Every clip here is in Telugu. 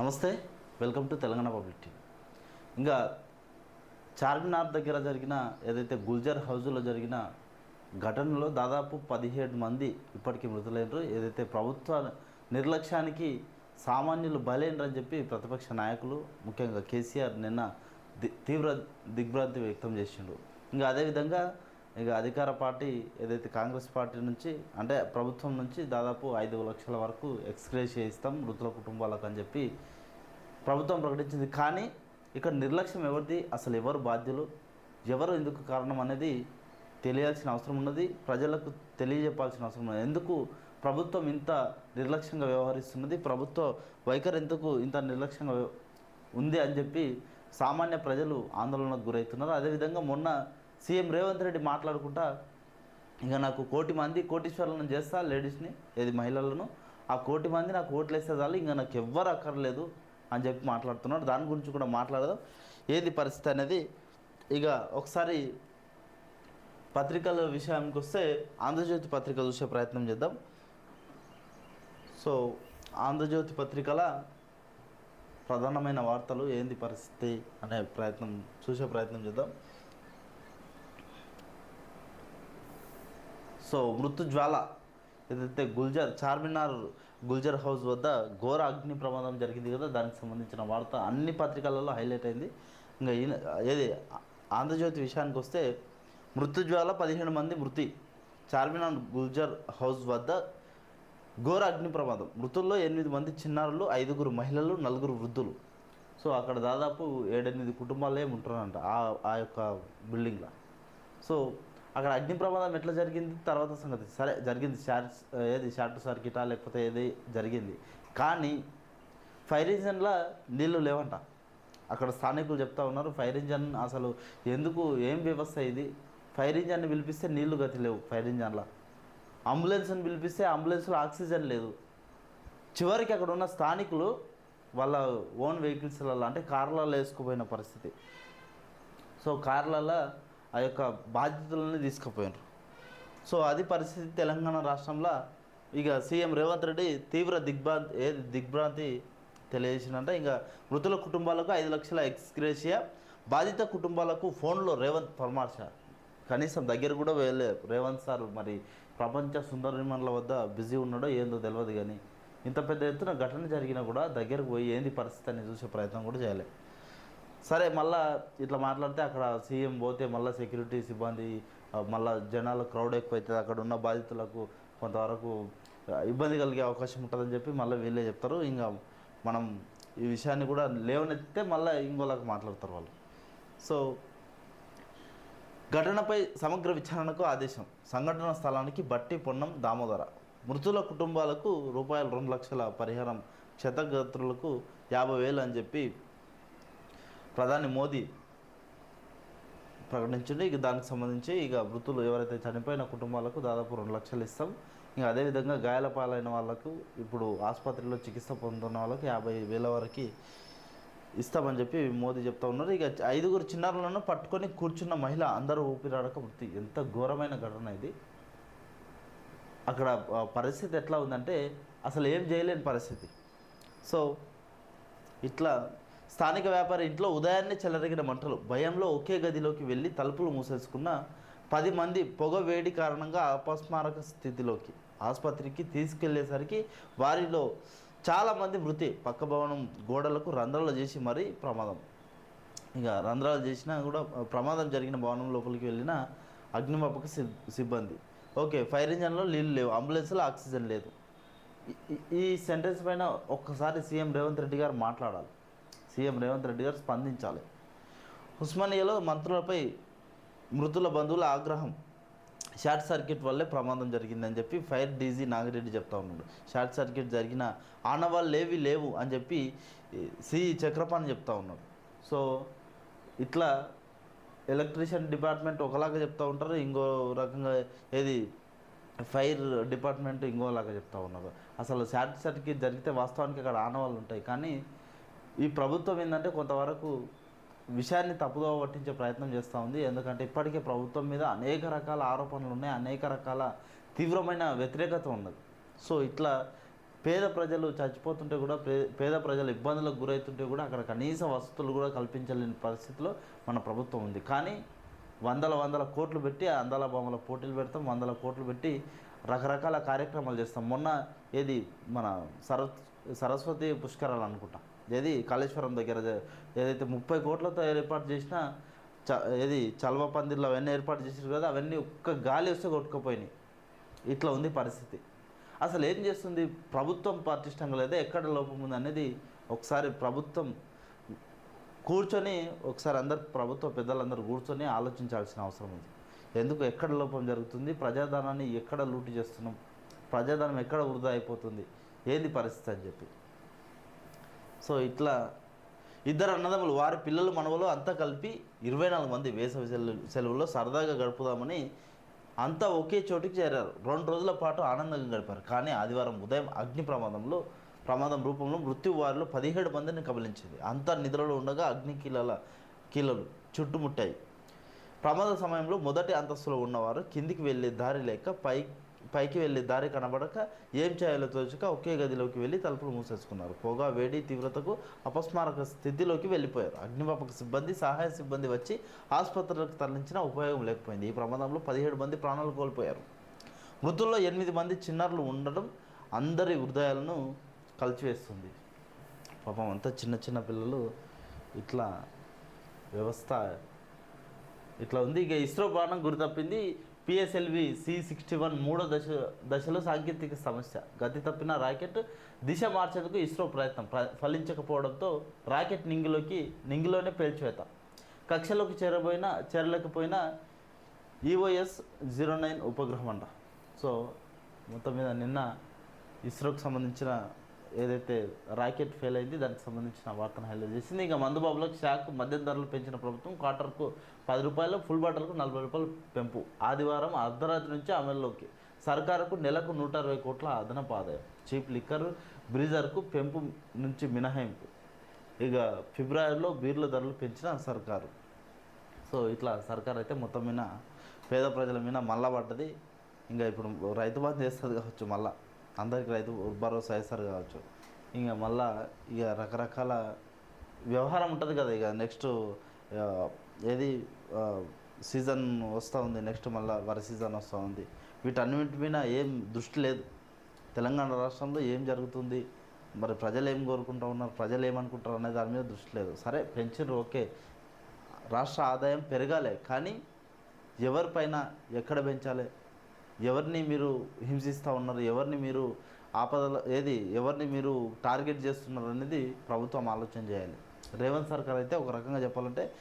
నమస్తే welcome to Telangana public TV. ఇంకా చార్మినార్ దగ్గర జరిగిన ఏదైతే గుల్జర్ హౌజ్లో జరిగిన ఘటనలో దాదాపు పదిహేడు మంది ఇప్పటికీ మృతులైనరు. ఏదైతే ప్రభుత్వ నిర్లక్ష్యానికి సామాన్యులు బలైనరని చెప్పి ప్రతిపక్ష నాయకులు ముఖ్యంగా కేసీఆర్ నిన్న ది- తీవ్ర దిగ్భ్రాంతి వ్యక్తం చేసిండు. ఇంకా అదేవిధంగా ఇక అధికార పార్టీ ఏదైతే కాంగ్రెస్ పార్టీ నుంచి అంటే ప్రభుత్వం నుంచి దాదాపు ఐదు లక్షల వరకు ఎక్స్గ్రేస్ చేయిస్తాం మృతుల కుటుంబాలకు అని చెప్పి ప్రభుత్వం ప్రకటించింది. కానీ ఇక్కడ నిర్లక్ష్యం ఎవరిది? అసలు ఎవరు బాధ్యులు? ఎవరు ఎందుకు కారణం అనేది తెలియాల్సిన అవసరం ఉన్నది. ప్రజలకు తెలియజెప్పాల్సిన అవసరం ఉన్నది. ఎందుకు ప్రభుత్వం ఇంత నిర్లక్ష్యంగా వ్యవహరిస్తున్నది? ప్రభుత్వ వైఖరి ఎందుకు ఇంత నిర్లక్ష్యంగా వ్యవ- ఉంది అని చెప్పి సామాన్య ప్రజలు ఆందోళనకు గురవుతున్నారు. అదేవిధంగా మొన్న సీఎం రేవంత్ రెడ్డి మాట్లాడుకుంటా ఇక నాకు కోటి మంది కోటీశ్వరులను చేస్తా లేడీస్ని ఏది మహిళలను ఆ కోటి మంది నాకు ఓట్లు వేస్తే చాలు ఇంకా నాకు ఎవ్వరు అక్కర్లేదు అని చెప్పి మాట్లాడుతున్నాడు. దాని గురించి కూడా మాట్లాడదాం. ఏది పరిస్థితి అనేది ఇక ఒకసారి పత్రికల విషయానికి వస్తే ఆంధ్రజ్యోతి పత్రిక చూసే ప్రయత్నం చేద్దాం. సో ఆంధ్రజ్యోతి పత్రికల ప్రధానమైన వార్తలు ఏంది పరిస్థితి అనే ప్రయత్నం చూసే ప్రయత్నం చేద్దాం. సో మృత్యుజ్వాల ఏదైతే గుల్జర్ చార్మినార్ గుల్జర్ హౌస్ వద్ద ఘోర అగ్ని ప్రమాదం జరిగింది కదా దానికి సంబంధించిన వార్త అన్ని పత్రికలలో హైలైట్ అయింది. ఇంకా ఏది ఆంధ్రజ్యోతి విషయానికి వస్తే మృత్యుజ్వాల పదిహేను మంది మృతి చార్మినార్ గుల్జర్ హౌస్ వద్ద ఘోర అగ్ని ప్రమాదం. మృతుల్లో ఎనిమిది మంది చిన్నారులు ఐదుగురు మహిళలు నలుగురు వృద్ధులు. సో అక్కడ దాదాపు ఏడెనిమిది కుటుంబాలే ఉంటున్నారంట ఆ ఆ యొక్క బిల్డింగ్లో. సో అక్కడ అగ్ని ప్రమాదం ఎట్లా జరిగింది? తర్వాత సంగతి. సరే జరిగింది. షార్ట్ ఏది షార్ట్ సర్క్యూటా లేకపోతే ఏది జరిగింది. కానీ ఫైర్ ఇంజన్లో నీళ్ళు లేవంట. అక్కడ స్థానికులు చెప్తా ఉన్నారు ఫైర్ ఇంజన్ అసలు ఎందుకు ఏం వ్యవస్థ ఇది? ఫైర్ ఇంజన్ని పిలిపిస్తే నీళ్ళు గతి లేవు ఫైర్ ఇంజన్లో. అంబులెన్స్ని పిలిపిస్తే అంబులెన్స్లో ఆక్సిజన్ లేదు. చివరికి అక్కడ ఉన్న స్థానికులు వాళ్ళ ఓన్ వెహికల్స్లలో అంటే కార్లలో వేసుకుపోయిన పరిస్థితి. సో కార్లలో ఆ యొక్క బాధ్యతలని తీసుకుపోయినారు. సో అది పరిస్థితి తెలంగాణ రాష్ట్రంలో ఇక సీఎం రేవంత్ రెడ్డి తీవ్ర దిగ్భ్రాంతి ఏ దిగ్భ్రాంతి తెలియజేసిందంట ఇంకా మృతుల కుటుంబాలకు ఐదు లక్షల ఎక్స్గ్రేషియా బాధిత కుటుంబాలకు ఫోన్లో రేవంత్ పరామర్శ కనీసం దగ్గర కూడా వెళ్ళే రేవంత్ సార్. మరి ప్రపంచ సుందర నిర్మాణాల వద్ద బిజీ ఉన్నాడో ఏందో తెలియదు కానీ ఇంత పెద్ద ఎత్తున ఘటన జరిగినా కూడా దగ్గరకు పోయి ఏంది పరిస్థితి అని చూసే ప్రయత్నం కూడా చేయలేదు సరే మళ్ళా ఇట్లా మాట్లాడితే అక్కడ సీఎం పోతే మళ్ళీ సెక్యూరిటీ సిబ్బంది మళ్ళీ జనాలు క్రౌడ్ ఎక్కువైతుంది అక్కడ ఉన్న బాధితులకు కొంతవరకు ఇబ్బంది కలిగే అవకాశం ఉంటుందని చెప్పి మళ్ళీ వీళ్ళే చెప్తారు. ఇంకా మనం ఈ విషయాన్ని కూడా లేవనెత్తితే మళ్ళీ ఇంకోలాగా మాట్లాడతారు వాళ్ళు. సో ఘటనపై సమగ్ర విచారణకు ఆదేశం. సంఘటన స్థలానికి బట్టి పొన్నం దామోదర. మృతుల కుటుంబాలకు రూపాయలు రెండు లక్షల పరిహారం క్షతగాత్రులకు యాభై వేలు అని చెప్పి ప్రధాని మోదీ ప్రకటించింది. ఇక దానికి సంబంధించి ఇక మృతులు ఎవరైతే చనిపోయిన కుటుంబాలకు దాదాపు రెండు లక్షలు ఇస్తాం. ఇంకా అదేవిధంగా గాయాల పాలైన వాళ్ళకు ఇప్పుడు ఆసుపత్రిలో చికిత్స పొందుతున్న వాళ్ళకి యాభై వేల వరకు ఇస్తామని చెప్పి మోదీ చెప్తా ఉన్నారు. ఇక ఐదుగురు చిన్నారులను పట్టుకొని కూర్చున్న మహిళ అందరూ ఊపిరాడక మృతి. ఎంత ఘోరమైన ఘటన ఇది. అక్కడ పరిస్థితి ఎట్లా ఉందంటే అసలు ఏం చేయలేని పరిస్థితి. సో ఇట్లా స్థానిక వ్యాపారి ఇంట్లో ఉదయాన్నే చెలరేగిన మంటలు. భయంలో ఒకే గదిలోకి వెళ్ళి తలుపులు మూసేసుకున్న పది మంది పొగ వేడి కారణంగా అపస్మారక స్థితిలోకి ఆసుపత్రికి తీసుకెళ్ళేసరికి వారిలో చాలామంది మృతి. పక్క భవనం గోడలకు రంధ్రాలు చేసి మరీ ప్రమాదం. ఇక రంధ్రాలు చేసినా కూడా ప్రమాదం జరిగిన భవనం లోపలికి వెళ్ళిన అగ్నిమాపక సిబ్బంది. ఓకే ఫైర్ ఇంజన్లో నీళ్ళు లేవు. అంబులెన్స్లో ఆక్సిజన్ లేదు. ఈ- ఈ సెంటెన్స్ పైన ఒక్కసారి సీఎం రేవంత్ రెడ్డి గారు మాట్లాడాలి. సీఎం రేవంత్ రెడ్డి గారు స్పందించాలి. ఉస్మానియాలో మంత్రులపై మృతుల బంధువుల ఆగ్రహం. షార్ట్ సర్క్యూట్ వల్లే ప్రమాదం జరిగిందని చెప్పి ఫైర్ డీజీ నాగిరెడ్డి చెప్తా ఉన్నాడు. షార్ట్ సర్క్యూట్ జరిగిన ఆనవాళ్ళు లేవి లేవు అని చెప్పి సి చక్రపాణి చెప్తా ఉన్నాడు. సో ఇట్లా ఎలక్ట్రీషియన్ డిపార్ట్మెంట్ ఒకలాగా చెప్తూ ఉంటారు ఇంకో రకంగా ఏది ఫైర్ డిపార్ట్మెంట్ ఇంకోలాగా చెప్తా ఉన్నారు. అసలు షార్ట్ సర్క్యూట్ జరిగితే వాస్తవానికి అక్కడ ఆనవాళ్ళు ఉంటాయి. కానీ ఈ ప్రభుత్వం ఏంటంటే కొంతవరకు విషయాన్ని తప్పుదో పట్టించే ప్రయత్నం చేస్తూ ఉంది. ఎందుకంటే ఇప్పటికే ప్రభుత్వం మీద అనేక రకాల ఆరోపణలు ఉన్నాయి. అనేక రకాల తీవ్రమైన వ్యతిరేకత ఉన్నది. సో ఇట్లా పేద ప్రజలు చచ్చిపోతుంటే కూడా పే- పేద ప్రజలు ఇబ్బందులకు గురవుతుంటే కూడా అక్కడ కనీస వసతులు కూడా కల్పించలేని పరిస్థితిలో మన ప్రభుత్వం ఉంది. కానీ వందల వందల కోట్లు పెట్టి అందాల బొమ్మల పోటీలు పెడతాం. వందల కోట్లు పెట్టి రకరకాల కార్యక్రమాలు చేస్తాం. మొన్న ఏది మన సరస్ సరస్వతి పుష్కరాలు అనుకుంటాం. ఏది కాళేశ్వరం దగ్గర ఏదైతే ముప్పై కోట్లతో ఏర్పాటు చేసినా చ ఏది చల్వ పందిర్లు అవన్నీ ఏర్పాటు చేసారు కదా అవన్నీ ఒక్క గాలి వస్తే కొట్టుకుపోయినాయి. ఇట్లా ఉంది పరిస్థితి. అసలు ఏం చేస్తుంది? ప్రభుత్వం పటిష్టంగా లేదా? ఎక్కడ లోపం ఉంది అనేది ఒకసారి ప్రభుత్వం కూర్చొని ఒకసారి అందరు ప్రభుత్వ పెద్దలందరూ కూర్చొని ఆలోచించాల్సిన అవసరం ఉంది. ఎందుకు? ఎక్కడ లోపం జరుగుతుంది? ప్రజాధనాన్ని ఎక్కడ లూటు చేస్తున్నాం? ప్రజాధనం ఎక్కడ వృధా అయిపోతుంది? ఏంది పరిస్థితి అని చెప్పి. సో ఇట్లా ఇద్దరు అన్నదమ్ములు వారి పిల్లలు మనవలు అంతా కలిపి ఇరవై నాలుగు మంది వేసవి సెలవు సెలవుల్లో సరదాగా గడుపుదామని అంతా ఒకే చోటికి చేరారు. రెండు రోజుల పాటు ఆనందంగా గడిపారు. కానీ ఆదివారం ఉదయం అగ్ని ప్రమాదంలో ప్రమాదం రూపంలో మృత్యు వారిలో పదిహేడు మందిని కబలించింది. అంతా నిద్రలో ఉండగా అగ్ని కీలల కీలలు చుట్టుముట్టాయి. ప్రమాద సమయంలో మొదటి అంతస్తులో ఉన్నవారు కిందికి వెళ్ళే దారి లేక పై పైకి వెళ్ళే దారి కనబడక ఏం చేయాలో తోచక ఒకే గదిలోకి వెళ్ళి తలుపులు మూసేసుకున్నారు. పొగ వేడి తీవ్రతకు అపస్మారక స్థితిలోకి వెళ్ళిపోయారు. అగ్నిమాపక సిబ్బంది సహాయ సిబ్బంది వచ్చి ఆసుపత్రులకు తరలించిన ఉపయోగం లేకపోయింది. ఈ ప్రమాదంలో పదిహేడు మంది ప్రాణాలు కోల్పోయారు. మృతుల్లో ఎనిమిది మంది చిన్నారులు ఉండడం అందరి హృదయాలను కలిచివేస్తుంది. పాపం అంతా చిన్న చిన్న పిల్లలు ఇట్లా వ్యవస్థ ఇట్లా ఉంది. ఇక ఇస్రో బాణం గురి తప్పింది. పిఎస్ఎల్వి సి సిక్స్టీ వన్ మూడో దశ దశలో సాంకేతిక సమస్య. గతి తప్పిన రాకెట్ దిశ మార్చేందుకు ఇస్రో ప్రయత్నం. ప్ర- ఫలించకపోవడంతో రాకెట్ నింగిలోకి నింగిలోనే పేల్చివేత. కక్షలోకి చేరబోయినా చేరలేకపోయినా ఈఓఎస్ జీరో నైన్ ఉపగ్రహం అంట. సో మొత్తం మీద నిన్న ఇస్రోకి సంబంధించిన ఏదైతే రాకెట్ ఫెయిల్ అయింది దానికి సంబంధించిన వార్తను హైలైట్ చేసింది. ఇంకా మందుబాబులకు షాక్ మద్యం ధరలు పెంచిన ప్రభుత్వం క్వార్టర్కు పది రూపాయలు ఫుల్ బాటిల్కు నలభై రూపాయలు పెంపు. ఆదివారం అర్ధరాత్రి నుంచి అమల్లోకి. సర్కారుకు నెలకు నూట అరవై కోట్ల అదనపు ఆదాయం చీప్ లిక్కర్ బ్రీజర్కు పెంపు నుంచి మినహాయింపు. ఇక ఫిబ్రవరిలో బీర్ల ధరలు పెంచిన సర్కారు. సో ఇట్లా సర్కార్ అయితే మొత్తం మీద పేద ప్రజల మీద మళ్ళా పడ్డది. ఇంకా ఇప్పుడు రైతు బాధ చేస్తుంది కావచ్చు మళ్ళా. అందరికి రైతు భరోసా వేస్తారు కావచ్చు. ఇంకా మళ్ళా ఇక రకరకాల వ్యవహారం ఉంటుంది కదా ఇక నెక్స్ట్ ఏది సీజన్ వస్తూ ఉంది నెక్స్ట్ మళ్ళీ వరి సీజన్ వస్తూ ఉంది. వీటన్నింటి మీద ఏం దృష్టి లేదు. తెలంగాణ రాష్ట్రంలో ఏం జరుగుతుంది మరి ప్రజలు ఏం కోరుకుంటూ ఉన్నారు ప్రజలు ఏమనుకుంటారు అనే దాని మీద దృష్టి లేదు. సరే పెన్షన్ ఓకే. రాష్ట్ర ఆదాయం పెరగాలి కానీ ఎవరిపైన ఎక్కడ పెంచాలి? ఎవరిని మీరు హింసిస్తూ ఉన్నారు ఎవరిని మీరు ఆపదల ఏది ఎవరిని మీరు టార్గెట్ చేస్తున్నారు అనేది ప్రభుత్వం ఆలోచన చేయాలి. రేవంత్ సర్కార్ అయితే ఒక రకంగా చెప్పాలంటే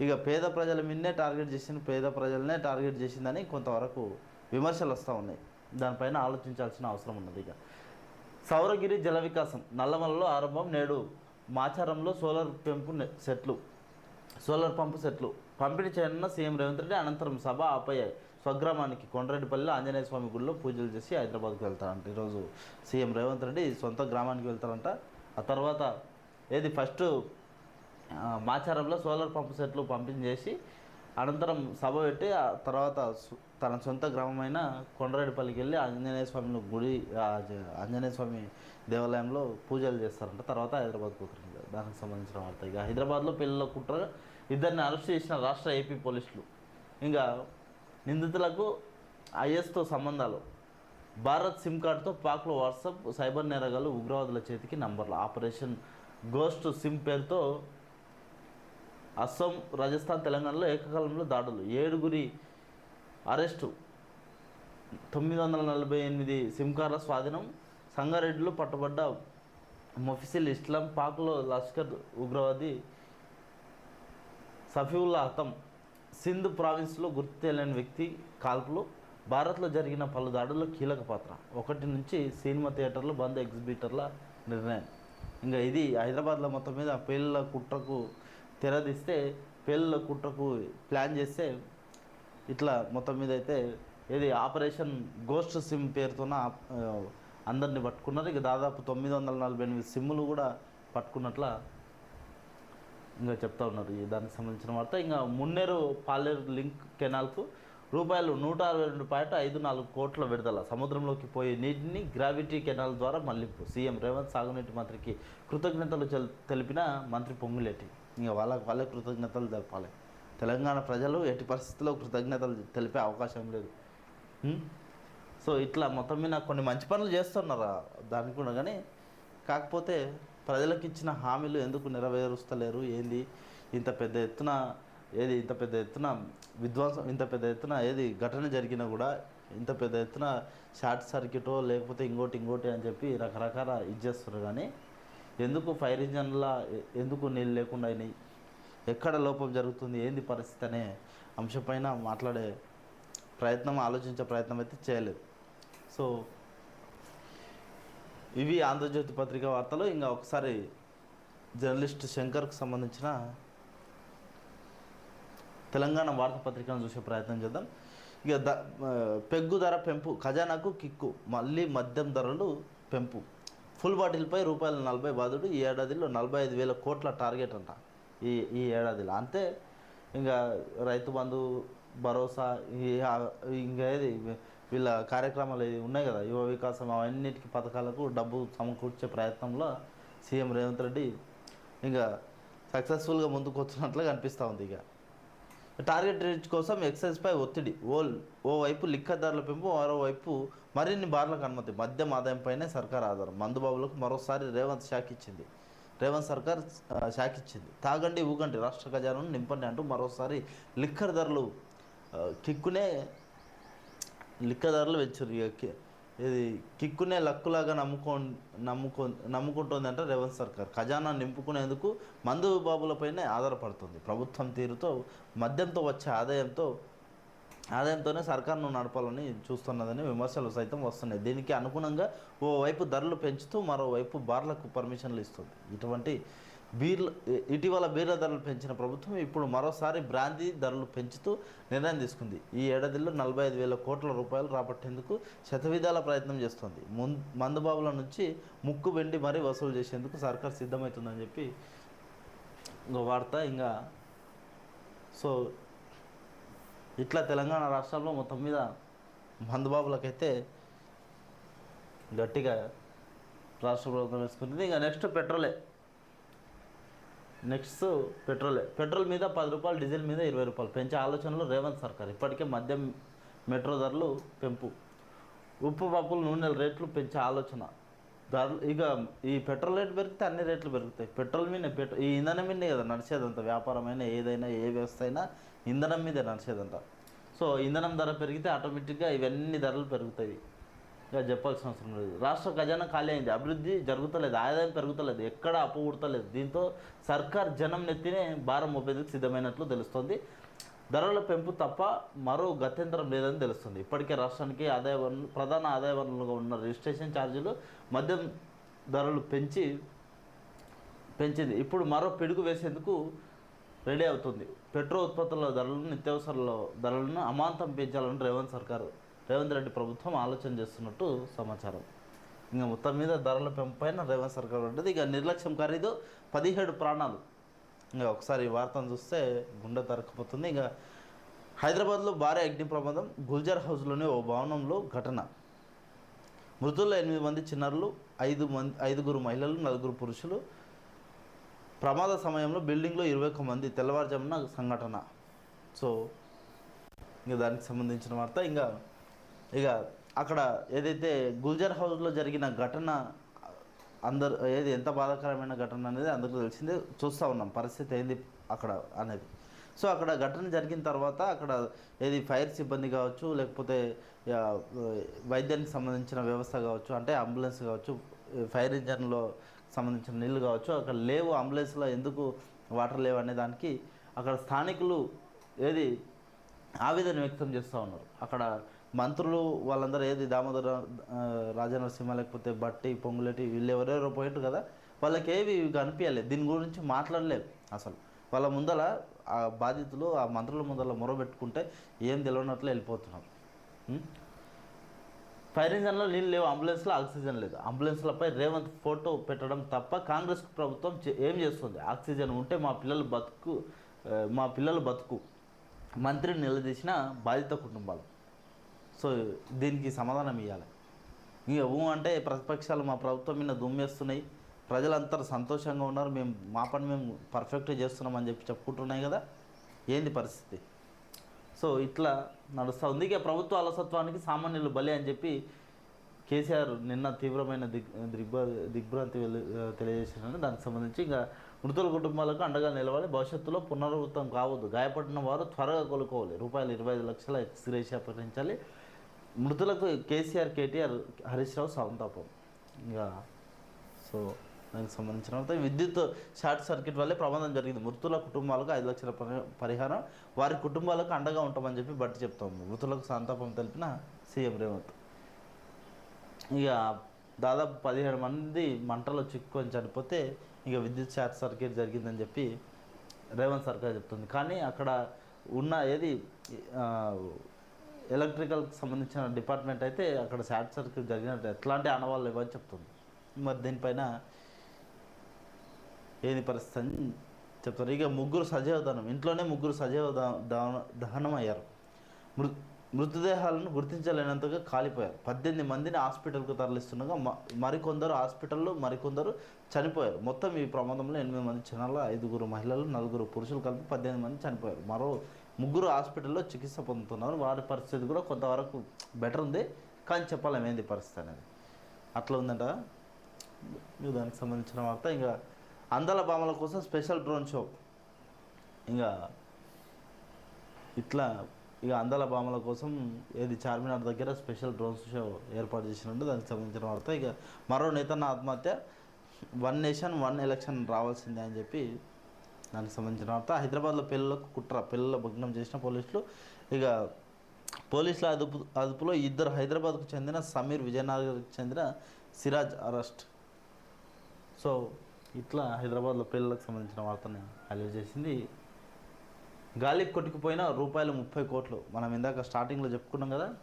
ఇక పేద ప్రజల మీదనే టార్గెట్ చేసింది పేద ప్రజలనే టార్గెట్ చేసిందని కొంతవరకు విమర్శలు వస్తూ ఉన్నాయి. దానిపైన ఆలోచించాల్సిన అవసరం ఉన్నది ఇక. సౌరగిరి జల వికాసం నల్లమలలో ఆరంభం నేడు మాచారంలో సోలార్ పెంపు నె- సెట్లు సోలార్ పంపు సెట్లు. పంపిణీ చేయనున్న సీఎం రేవంత్ రెడ్డి అనంతరం సభ ఆపయ్యాయి స్వగ్రామానికి కొండరెడ్డిపల్లిలో ఆంజనేయ స్వామి గుడిలో పూజలు చేసి హైదరాబాద్కి వెళ్తారంట. ఈరోజు సీఎం రేవంత్ రెడ్డి సొంత గ్రామానికి వెళ్తారంట. ఆ తర్వాత ఏది ఫస్ట్ మాచారంలో సోలార్ పంప్ సెట్లు పంపింగ్ చేసి అనంతరం సభ పెట్టి ఆ తర్వాత తన సొంత గ్రామమైన కొండరెడ్డిపల్లికి వెళ్ళి ఆంజనేయ స్వామి గుడి ఆంజనేయ స్వామి దేవాలయంలో పూజలు చేస్తారంట. తర్వాత హైదరాబాద్ పోతారు దానికి సంబంధించిన వార్త. ఇక హైదరాబాద్లో పిల్లల కుట్ర. ఇద్దరిని అరెస్ట్ చేసిన రాష్ట్ర ఏపీ పోలీసులు. ఇంకా నిందితులకు ఐఎస్తో సంబంధాలు. భారత్ సిమ్ కార్డుతో పాక్లో వాట్సాప్ సైబర్ నేరగాలు ఉగ్రవాదుల చేతికి నంబర్లు. ఆపరేషన్ గోస్ట్ సిమ్ పేరుతో అస్సాం రాజస్థాన్ తెలంగాణలో ఏకకాలంలో దాడులు. ఏడుగురి అరెస్టు. తొమ్మిది వందల నలభై ఎనిమిది సిమ్ కార్డుల స్వాధీనం. సంగారెడ్డిలో పట్టుబడ్డ మొఫిసిల్ ఇస్లాం పాక్లో లష్కర్ ఉగ్రవాది సఫీవుల్లా హతం సింధు ప్రావిన్స్లో గుర్తు తెలియని వ్యక్తి కాల్పులు భారత్లో జరిగిన పలు దాడుల్లో కీలక పాత్ర. ఒకటి నుంచి సినిమా థియేటర్లు బంద్ ఎగ్జిబిటర్ల నిర్ణయం. ఇంకా ఇది హైదరాబాద్లో మొత్తం మీద పేళ్ళ కుట్రకు తెరదీస్తే పేళ్ళ కుట్రకు ప్లాన్ చేస్తే ఇట్లా మొత్తం మీద అయితే ఇది ఆపరేషన్ గోస్ట్ సిమ్ పేరుతోన అందరిని పట్టుకున్నారు. ఇక దాదాపు తొమ్మిది వందల నలభై ఎనిమిది సిమ్ములు కూడా పట్టుకున్నట్ల ఇంకా చెప్తా ఉన్నారు ఈ దానికి సంబంధించిన వార్త. ఇంకా మున్నేరు పాలేరు లింక్ కెనాల్కు రూపాయలు నూట అరవై రెండు పాయింట్ ఐదు నాలుగు కోట్ల విడుదల. సముద్రంలోకి పోయే నీటిని గ్రావిటీ కెనాల్ ద్వారా మళ్ళింపు. సీఎం రేవంత్ సాగునీటి మంత్రికి కృతజ్ఞతలు తెలిపిన మంత్రి పొంగులేటి. ఇంకా వాళ్ళకి వాళ్ళే కృతజ్ఞతలు తెలపాలి. తెలంగాణ ప్రజలు ఎట్టి పరిస్థితుల్లో కృతజ్ఞతలు తెలిపే అవకాశం లేదు. సో ఇట్లా మొత్తం మీద కొన్ని మంచి పనులు చేస్తున్నారు? దానికి కూడా కానీ కాకపోతే ప్రజలకు ఇచ్చిన హామీలు ఎందుకు నెరవేరుస్తలేరు? ఏంది? ఇంత పెద్ద ఎత్తున ఏది ఇంత పెద్ద ఎత్తున విధ్వంసం ఇంత పెద్ద ఎత్తున ఏది ఘటన జరిగినా కూడా ఇంత పెద్ద ఎత్తున షార్ట్ సర్క్యూటో లేకపోతే ఇంకోటి ఇంకోటి అని చెప్పి రకరకాల ఇది కానీ ఎందుకు ఫైర్ ఇంజన్ల ఎందుకు నీళ్ళు లేకుండా అయినాయి? ఎక్కడ లోపం జరుగుతుంది? ఏంది పరిస్థితి అనే అంశంపైన మాట్లాడే ప్రయత్నం ఆలోచించే ప్రయత్నం అయితే చేయలేదు. సో ఇవి ఆంధ్రజ్యోతి పత్రిక వార్తలు. ఇంకా ఒకసారి జర్నలిస్ట్ శంకర్కు సంబంధించిన తెలంగాణ వార్తాపత్రికను చూసే ప్రయత్నం చేద్దాం. ఇక ద పెగ్గు ధర పెంపు ఖజానాకు కిక్కు మళ్ళీ మద్యం ధరలు పెంపు. ఫుల్ బాటిల్పై రూపాయలు నలభై బాధుడు ఈ ఏడాదిలో నలభై ఐదు వేల కోట్ల టార్గెట్ అంట ఈ ఈ ఏడాదిలో. అంతే ఇంకా రైతు బంధు భరోసా ఇంకా ఏది? వీళ్ళ కార్యక్రమాలు ఉన్నాయి కదా? యువ వికాసం అవన్నిటికి పథకాలకు డబ్బు సమకూర్చే ప్రయత్నంలో సీఎం రేవంత్ రెడ్డి ఇంకా సక్సెస్ఫుల్గా ముందుకు వచ్చినట్లుగా కనిపిస్తూ ఉంది ఇక. టార్గెట్ రీచ్ కోసం ఎక్సైజ్పై ఒత్తిడి. ఓ ఓవైపు లిక్కర్ ధరల పెంపు మరోవైపు మరిన్ని బార్లకు అనుమతి. మద్యం ఆదాయంపైనే సర్కార్ ఆధారం. మందుబాబులకు మరోసారి రేవంత్ షాక్ ఇచ్చింది. రేవంత్ సర్కార్ షాక్ ఇచ్చింది. తాగండి ఊగండి. రాష్ట్ర ఖజానాను నింపండి అంటూ మరోసారి లిక్కర్ ధరలు కిక్కునే లిక్కదారులు ధరలు ఇక ఇది కిక్కునే లక్కులాగా నమ్ముకో నమ్ముకో నమ్ముకుంటుంది అంటే రేవంత్ సర్కార్. ఖజానా నింపుకునేందుకు మందు బాబులపైనే ఆధారపడుతుంది. ప్రభుత్వం తీరుతో మద్యంతో వచ్చే ఆదాయంతో ఆదాయంతోనే సర్కార్ను నడపాలని చూస్తున్నదని విమర్శలు సైతం వస్తున్నాయి. దీనికి అనుగుణంగా ఓవైపు ధరలు పెంచుతూ మరోవైపు బార్లకు పర్మిషన్లు ఇస్తుంది. ఇటువంటి బీర్లు ఇటీవల బీర్ల ధరలు పెంచిన ప్రభుత్వం ఇప్పుడు మరోసారి బ్రాందీ ధరలు పెంచుతూ నిర్ణయం తీసుకుంది. ఈ ఏడాదిలో నలభై ఐదు వేల కోట్ల రూపాయలు రాబట్టేందుకు శతవిధాల ప్రయత్నం చేస్తోంది. ముందు మందుబాబుల నుంచి ముక్కు వెండి మరీ వసూలు చేసేందుకు సర్కార్ సిద్ధమవుతుందని చెప్పి ఇంకో వార్త. ఇంకా సో ఇట్లా తెలంగాణ రాష్ట్రంలో మొత్తం మీద మందుబాబులకైతే గట్టిగా రాష్ట్ర ప్రభుత్వం వేసుకుంటుంది ఇంకా నెక్స్ట్ పెట్రోలే. నెక్స్ట్ పెట్రోలే. పెట్రోల్ మీద పది రూపాయలు డీజిల్ మీద ఇరవై రూపాయలు. పెంచే ఆలోచనలో రేవంత్ సర్కార్. ఇప్పటికే మద్యం మెట్రో ధరలు పెంపు. ఉప్పు పప్పులు నూనెల రేట్లు పెంచే ఆలోచన. ధరలు ఇక ఈ పెట్రోల్ రేట్ పెరిగితే అన్ని రేట్లు పెరుగుతాయి. పెట్రోల్ మీద పెట్రో ఈ ఇంధనం మీదే కదా నడిచేదంత. వ్యాపారమైనా ఏదైనా ఏ వ్యవస్థ అయినా ఇంధనం మీదే నడిచేదంట సో ఇంధనం ధర పెరిగితే ఆటోమేటిక్గా ఇవన్నీ ధరలు పెరుగుతాయి. ఇంకా చెప్పాల్సిన అవసరం లేదు. రాష్ట్ర ఖజానా ఖాళీ అయింది. అభివృద్ధి జరుగుతలేదు ఆదాయం పెరుగుతలేదు ఎక్కడ అప్పు పుడతలేదు. దీంతో సర్కార్ జనం నెత్తినే భారం మోపేందుకు సిద్ధమైనట్లు తెలుస్తోంది. ధరల పెంపు తప్ప మరో గత్యంతరం లేదని తెలుస్తుంది. ఇప్పటికే రాష్ట్రానికి ఆదాయ వనరు ప్రధాన ఆదాయ వనరులుగా ఉన్న రిజిస్ట్రేషన్ ఛార్జీలు మద్యం ధరలు పెంచి పెంచింది. ఇప్పుడు మరో పిడుగు వేసేందుకు రెడీ అవుతుంది. పెట్రోల్ ఉత్పత్తుల ధరలను నిత్యావసరాల ధరలను అమాంతం పెంచాలని రేవంత్ సర్కారు రేవంత్ రెడ్డి ప్రభుత్వం ఆలోచన చేస్తున్నట్టు సమాచారం. ఇంకా మొత్తం మీద ధరల పెంపైన రేవంత్ సర్కార్ ఉంటుంది ఇక నిర్లక్ష్యం ఖరీదు పదిహేడు ప్రాణాలు. ఇంకా ఒకసారి వార్తను చూస్తే గుండె తరకపోతుంది ఇంకా హైదరాబాద్లో భారీ అగ్ని ప్రమాదం గుల్జర్ హౌస్లోని ఓ భవనంలో ఘటన. మృతుల్లో ఎనిమిది మంది చిన్నారులు ఐదు మంది ఐదుగురు మహిళలు నలుగురు పురుషులు. ప్రమాద సమయంలో బిల్డింగ్లో ఇరవై ఒక్క మంది తెల్లవారుజామున సంఘటన. సో ఇంకా దానికి సంబంధించిన వార్త. ఇంకా ఇక అక్కడ ఏదైతే గుల్జర్ హౌస్లో జరిగిన ఘటన అందరు ఏది ఎంత బాధాకరమైన ఘటన అనేది అందరికీ తెలిసిందే. చూస్తూ ఉన్నాం పరిస్థితి ఏంది అక్కడ అనేది. సో అక్కడ ఘటన జరిగిన తర్వాత అక్కడ ఏది ఫైర్ సిబ్బంది కావచ్చు లేకపోతే వైద్యానికి సంబంధించిన వ్యవస్థ కావచ్చు అంటే అంబులెన్స్ కావచ్చు ఫైర్ ఇంజన్లో సంబంధించిన నీళ్ళు కావచ్చు అక్కడ లేవు అంబులెన్స్లో ఎందుకు వాటర్ లేవు అనే దానికి అక్కడ స్థానికులు ఏది ఆవేదన వ్యక్తం చేస్తూ ఉన్నారు. అక్కడ మంత్రులు వాళ్ళందరూ ఏది దామోదర రాజనరసింహ లేకపోతే బట్టి పొంగులేటి వీళ్ళు ఎవరెవరో పోయింటారు కదా వాళ్ళకి ఏవి కనిపించలేదు దీని గురించి మాట్లాడలేదు అసలు. వాళ్ళ ముందల ఆ బాధితులు ఆ మంత్రుల ముందల మొరబెట్టుకుంటే ఏం తెలియనట్లు వెళ్ళిపోతున్నారు. ఫైర్ ఇంజన్లో నీళ్ళు లేవు అంబులెన్స్లో ఆక్సిజన్ లేదు. అంబులెన్స్లపై రేవంత్ ఫోటో పెట్టడం తప్ప కాంగ్రెస్ ప్రభుత్వం చే- ఏం చేస్తుంది? ఆక్సిజన్ ఉంటే మా పిల్లలు బతుకు మా పిల్లలు బతుకు. మంత్రిని నిలదీసిన బాధిత కుటుంబాలు. సో దీనికి సమాధానం ఇవ్వాలి ఇక ఊ అంటే ప్రతిపక్షాలు మా ప్రభుత్వం మీద దుమ్మేస్తున్నాయి. ప్రజలంతా సంతోషంగా ఉన్నారు. మేము మా పని మేము పర్ఫెక్ట్గా చేస్తున్నామని చెప్పి చెప్పుకుంటున్నాయి కదా. ఏంది పరిస్థితి? సో ఇట్లా నడుస్తూ ఉంది. ఇక ప్రభుత్వ అలసత్వానికి సామాన్యులు బలి అని చెప్పి కేసీఆర్ నిన్న తీవ్రమైన దిగ్ దిగ్భ దిగ్భ్రాంతి తెలియజేసిన దానికి సంబంధించి ఇంకా మృతుల కుటుంబాలకు అండగా నిలవాలి. భవిష్యత్తులో పునరావృతం కావద్దు. గాయపడిన వారు త్వరగా కోలుకోవాలి. రూపాయలు ఇరవై ఐదు లక్షల ఎక్స్గ్రేషి ప్రకటించాలి మృతులకు కేసీఆర్ కేటీఆర్ హరీష్ రావు సంతాపం ఇంకా సో దానికి సంబంధించిన విద్యుత్ షార్ట్ సర్క్యూట్ వల్లే ప్రమాదం జరిగింది. మృతుల కుటుంబాలకు ఐదు లక్షల పరిహారం వారి కుటుంబాలకు అండగా ఉంటామని చెప్పి బట్టి చెప్తాము మృతులకు సంతాపం తెలిపిన సీఎం రేవంత్. ఇక దాదాపు పదిహేడు మంది మంటలో చిక్కుకొని చనిపోతే ఇక విద్యుత్ షార్ట్ సర్క్యూట్ జరిగిందని చెప్పి రేవంత్ సర్కార్ చెప్తుంది. కానీ అక్కడ ఉన్న ఏది ఎలక్ట్రికల్కి సంబంధించిన డిపార్ట్మెంట్ అయితే అక్కడ షార్ట్ సర్క్యూట్ జరిగినట్టు ఎట్లాంటి ఆనవాళ్ళు ఇవ్వని చెప్తుంది. మరి దీనిపైన ఏది పరిస్థితి అని చెప్తారు. ఇక ముగ్గురు సజీవ దహనం ఇంట్లోనే ముగ్గురు సజీవ దహనం అయ్యారు మృ మృతదేహాలను గుర్తించలేనంతగా కాలిపోయారు. పద్దెనిమిది మందిని హాస్పిటల్కు తరలిస్తుండగా మరికొందరు హాస్పిటల్లో మరికొందరు చనిపోయారు. మొత్తం ఈ ప్రమాదంలో ఎనిమిది మంది చిన్నారులు ఐదుగురు మహిళలు నలుగురు పురుషులు కలిపి పద్దెనిమిది మంది చనిపోయారు. మరో ముగ్గురు హాస్పిటల్లో చికిత్స పొందుతున్నారు. వారి పరిస్థితి కూడా కొంతవరకు బెటర్ ఉంది. కానీ చెప్పలేము ఏంది పరిస్థితి అనేది. అట్లా ఉందంట. దానికి సంబంధించిన వార్త. ఇంకా అందాల భామల కోసం స్పెషల్ డ్రోన్ షో. ఇంకా ఇట్లా ఇక అందాల భామల కోసం ఏది చార్మినార్ దగ్గర స్పెషల్ డ్రోన్ షో ఏర్పాటు చేసినట్టు దానికి సంబంధించిన వార్త. ఇక మరో నేతన్న ఆత్మహత్య. వన్ నేషన్ వన్ ఎలక్షన్ రావాల్సిందే అని చెప్పి దానికి సంబంధించిన వార్త హైదరాబాద్లో పిల్లలకు కుట్ర పిల్లల భగ్నం చేసిన పోలీసులు ఇక పోలీసుల అదుపు అదుపులో ఇద్దరు హైదరాబాద్కు చెందిన సమీర్ విజయనగర్కి చెందిన సిరాజ్ అరెస్ట్. సో ఇట్లా హైదరాబాద్లో పిల్లలకు సంబంధించిన వార్తని హైలైట్ చేసింది. గాలికి కొట్టుకుపోయిన రూపాయలు ముప్పై కోట్లు. మనం ఇందాక స్టార్టింగ్లో చెప్పుకున్నాం కదా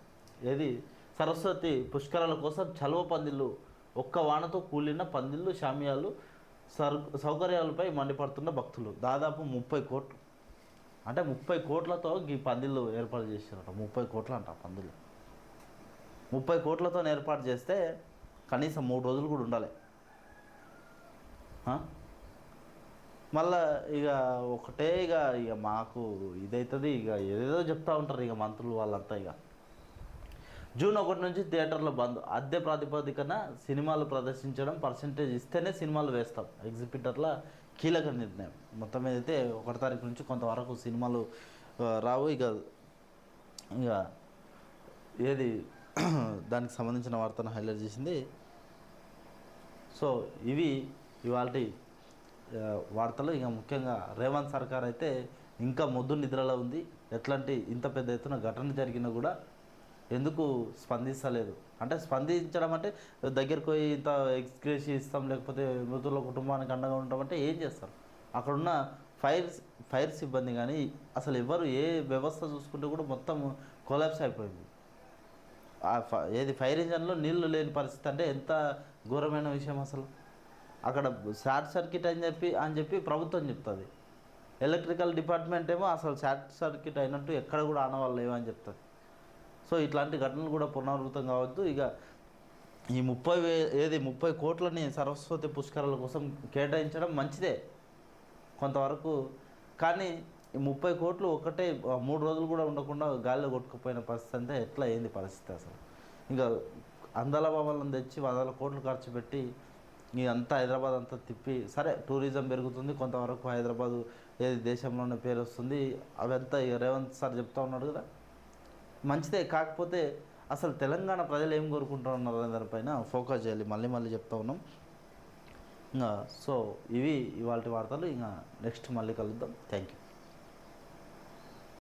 ఏది? సరస్వతి పుష్కరాల కోసం చలువ పందిళ్ళు ఒక్క వానతో కూలిన పందిళ్ళు షామియాలు సౌకర్యాలపై మండిపడుతున్న భక్తులు. దాదాపు ముప్పై కోట్లు. అంటే ముప్పై కోట్లతో ఈ పందిళ్ళు ఏర్పాటు చేశారట. ముప్పై కోట్లు అంట పందిళ్ళు. ముప్పై కోట్లతో ఏర్పాటు చేస్తే కనీసం మూడు రోజులు కూడా ఉండాలి. మళ్ళా ఇక ఒకటే ఇక ఇక మాకు ఇదవుతుంది ఇక ఏదేదో చెప్తా ఉంటారు ఇక మంత్రులు వాళ్ళంతా ఇక. జూన్ ఒకటి నుంచి థియేటర్లో బంద్. అద్దె ప్రాతిపదికన సినిమాలు ప్రదర్శించడం పర్సంటేజ్ ఇస్తేనే సినిమాలు వేస్తాం. ఎగ్జిబిటర్ల కీలక నిర్ణయం. మొత్తం మీద అయితే ఒకటి తారీఖు నుంచి కొంతవరకు సినిమాలు రావు ఇక ఇక ఏది దానికి సంబంధించిన వార్తను హైలైట్ చేసింది. సో ఇవి ఇవాళ వార్తలు. ఇక ముఖ్యంగా రేవంత్ సర్కార్ అయితే ఇంకా మొద్దు నిద్రలో ఉంది. ఎట్లాంటి ఇంత పెద్ద ఎత్తున ఘటన జరిగినా కూడా ఎందుకు స్పందిస్తలేదు? అంటే స్పందించడం అంటే దగ్గరికి పోయి ఇంత ఎక్స్గ్రేసి ఇస్తాం లేకపోతే మృతుల కుటుంబానికి అండగా ఉంటాం అంటే ఏం చేస్తారు? అక్కడున్న ఫైర్ ఫైర్ సిబ్బంది కానీ అసలు ఎవరు ఏ వ్యవస్థ చూసుకుంటే కూడా మొత్తం కొలాప్స్ అయిపోయింది. ఫ- ఏది ఫైర్ ఇంజన్లో నీళ్ళు లేని పరిస్థితి అంటే ఎంత ఘోరమైన విషయం అసలు. అక్కడ షార్ట్ సర్క్యూట్ అని చెప్పి అని చెప్పి ప్రభుత్వం చెప్తుంది. ఎలక్ట్రికల్ డిపార్ట్మెంట్ ఏమో అసలు షార్ట్ సర్క్యూట్ అయినట్టు ఎక్కడ కూడా ఆనవాళ్ళు లేవని చెప్తుంది. సో ఇట్లాంటి ఘటనలు కూడా పునరావృతం కావద్దు. ఇక ఈ ముప్పై వే ఏది ముప్పై కోట్లని సరస్వతి పుష్కరాల కోసం కేటాయించడం మంచిదే కొంతవరకు. కానీ ఈ ముప్పై కోట్లు ఒకటే మూడు రోజులు కూడా ఉండకుండా గాలిలో కొట్టుకుపోయిన పరిస్థితి అంటే ఎట్లా ఏంది పరిస్థితి అసలు? ఇంకా అందాల భవనం తెచ్చి వందల కోట్లు ఖర్చు పెట్టి ఈ అంతా హైదరాబాద్ అంతా తిప్పి సరే టూరిజం పెరుగుతుంది కొంతవరకు హైదరాబాద్ ఏది దేశంలోనే పేరు వస్తుంది అవంతా ఇక రేవంత్ సార్ చెప్తా ఉన్నాడు కదా. మంచిదే. కాకపోతే అసలు తెలంగాణ ప్రజలు ఏం కోరుకుంటున్నారు అనే దానిపైన ఫోకస్ చేయాలి. మళ్ళీ మళ్ళీ చెప్తా ఉన్నాం. ఇంకా సో ఇవి ఇవాళ వార్తలు. ఇంకా నెక్స్ట్ మళ్ళీ కలుద్దాం. Thank you